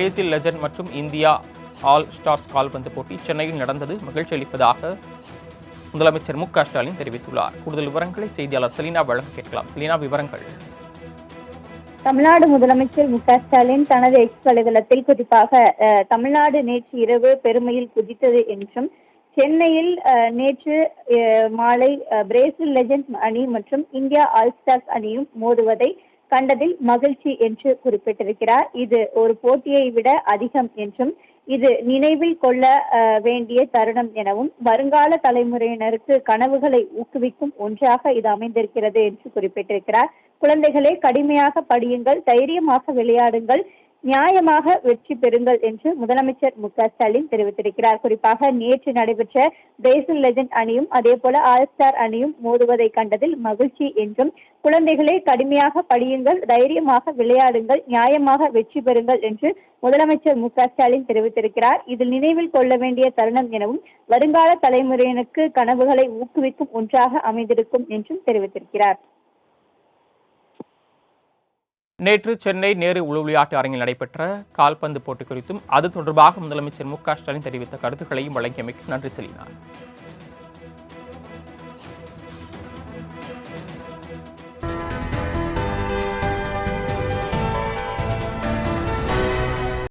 Brazil legend மற்றும் India all stars கால்பந்து போட்டி சென்னையில் நடந்தது. மகிழ்ச்சி அளிப்பதாக முதலமைச்சர் மு க ஸ்டாலின் தெரிவித்துள்ளார். கூடுதல் விவரங்களை செய்தியாளர் செலினா வழங்க கேட்கலாம். செலினா விவரங்கள். தமிழ்நாடு முதலமைச்சர் மு க ஸ்டாலின் தனது எக்ஸ் வலைதளத்தில் குறிப்பாக தமிழ்நாடு நேற்று இரவு பெருமையில் குதித்தது என்றும் சென்னையில் நேற்று மாலை பிரேசில் லெஜண்ட் அணி மற்றும் இந்தியா ஆல் ஸ்டார்ஸ் அணியும் மோதுவதை கண்டதில் மகிழ்ச்சி என்று குறிப்பிட்டிருக்கிறார். இது ஒரு போட்டியை விட அதிகம் என்றும் இது நினைவில் கொள்ள வேண்டிய தருணம் எனவும் வருங்கால தலைமுறையினருக்கு கனவுகளை ஊக்குவிக்கும் ஒன்றாக இது அமைந்திருக்கிறது என்று குறிப்பிட்டிருக்கிறார். குழந்தைகளே கடுமையாக படியுங்கள் தைரியமாக விளையாடுங்கள். நியாயமாக வெற்றி பெறுங்கள் என்று முதலமைச்சர் மு ஸ்டாலின் தெரிவித்திருக்கிறார். குறிப்பாக நேற்று நடைபெற்ற பிரேசில் லெஜண்ட் அணியும் அதே போல ஆல் ஸ்டார் அணியும் மோதுவதை கண்டதில் மகிழ்ச்சி என்றும் குழந்தைகளை கடுமையாக படியுங்கள் தைரியமாக விளையாடுங்கள் நியாயமாக வெற்றி பெறுங்கள் என்று முதலமைச்சர் மு ஸ்டாலின் தெரிவித்திருக்கிறார். இதில் நினைவில் கொள்ள வேண்டிய தருணம் எனவும் வருங்கால தலைமுறையினருக்கு கனவுகளை ஊக்குவிக்கும் ஒன்றாக அமைந்திருக்கும் என்றும் தெரிவித்திருக்கிறார். நேற்று சென்னை நேரு உள் விளையாட்டு அரங்கில் நடைபெற்ற கால்பந்து போட்டி குறித்தும் அது தொடர்பாக முதலமைச்சர் மு க ஸ்டாலின் தெரிவித்த கருத்துக்களையும் வழங்கியமைக்கு நன்றி செலுத்தினார்.